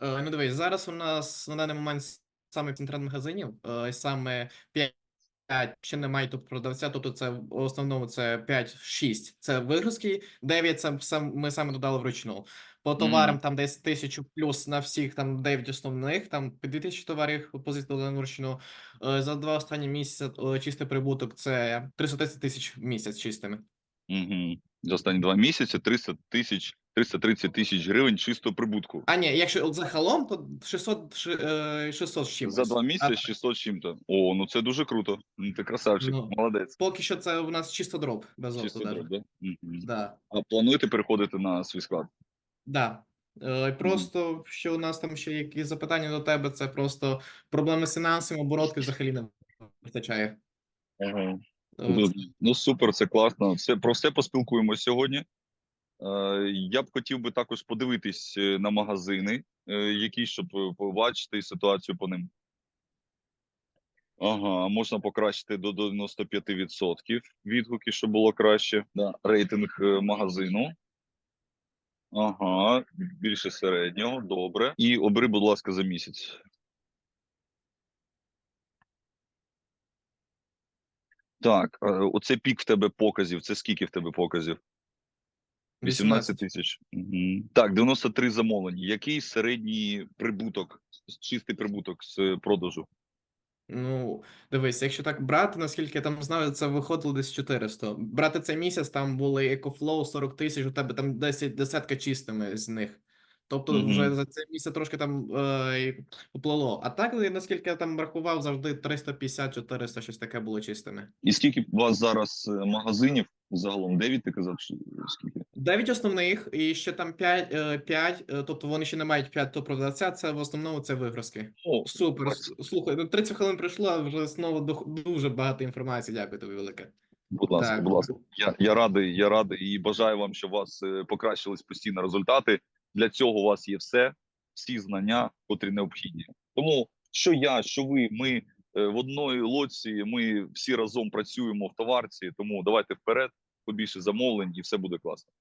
Е, ну дивись, зараз у нас на даний момент саме інтернет-магазинів, е, саме 5 ще немає тут продавця, тобто це в основному це 5-6 це вигрузки, 9 це сам, ми саме додали вручну. По товарам там десь тисячу плюс на всіх, там 9 основних, там по 2000 товарів позицій додали вручну. Е, За два останні місяці е, чистий прибуток це 330 тисяч в місяць чистими. Угу. За останні два місяці 300 тисяч, 330 тисяч гривень чистого прибутку. А ні, якщо от загалом, то 600, е, 600 з чимось. За два місяці 600 з чим-то. О, ну це дуже круто. Ну, Ти красавчик, Ну, молодець. Поки що це у нас чисто дроп, без Чисто даже. дроп, да? Да, А плануєте переходити на свій склад? да. Е, Просто що у нас там ще якісь запитання до тебе, це просто проблеми з фінансами, оборотки взагалі не вистачає. Ага. Е, Ну, Ну супер, це класно. Все про все поспілкуємося сьогодні. Е, я б хотів би також подивитись е, на магазини, е, які щоб побачити ситуацію по ним. Ага, можна покращити до 95% відгуки, щоб було краще. Да. Рейтинг магазину. Ага, більше середнього, добре. І обери, будь ласка, за місяць. Так, оце пік в тебе показів. Це скільки в тебе показів? 18 тисяч. Угу. Так, 93 замовлення. Який середній прибуток, чистий прибуток з продажу? Ну, дивись, якщо так брати, наскільки я там знаю, це виходило десь 400. Брати цей місяць, там були EcoFlow 40 тисяч, у тебе там 10 десятка чистими з них. Тобто Мгм. вже за цей місяць трошки там е, поплило. А так, наскільки я там рахував, завжди 350-400 щось таке було чистими. І скільки у вас зараз е, магазинів? Загалом 9, ти казав, скільки? 9 основних, і ще там 5, е, 5 е, тобто вони ще не мають 5 то продавця, це в основному це вигрузки. О, Супер. с- Слухай, ну 30 хвилин пройшло, а вже знову дуже багато інформації. Дякую тобі велике. Будь ласка, Так. будь ласка. Я, я радий, я радий і бажаю вам, щоб у вас е, покращились постійно результати. Для цього у вас є все, всі знання, котрі необхідні. Тому що я, що ви, ми е, в одної лоці, ми всі разом працюємо в товарці. Тому давайте вперед, побільше замовлень, і все буде класно.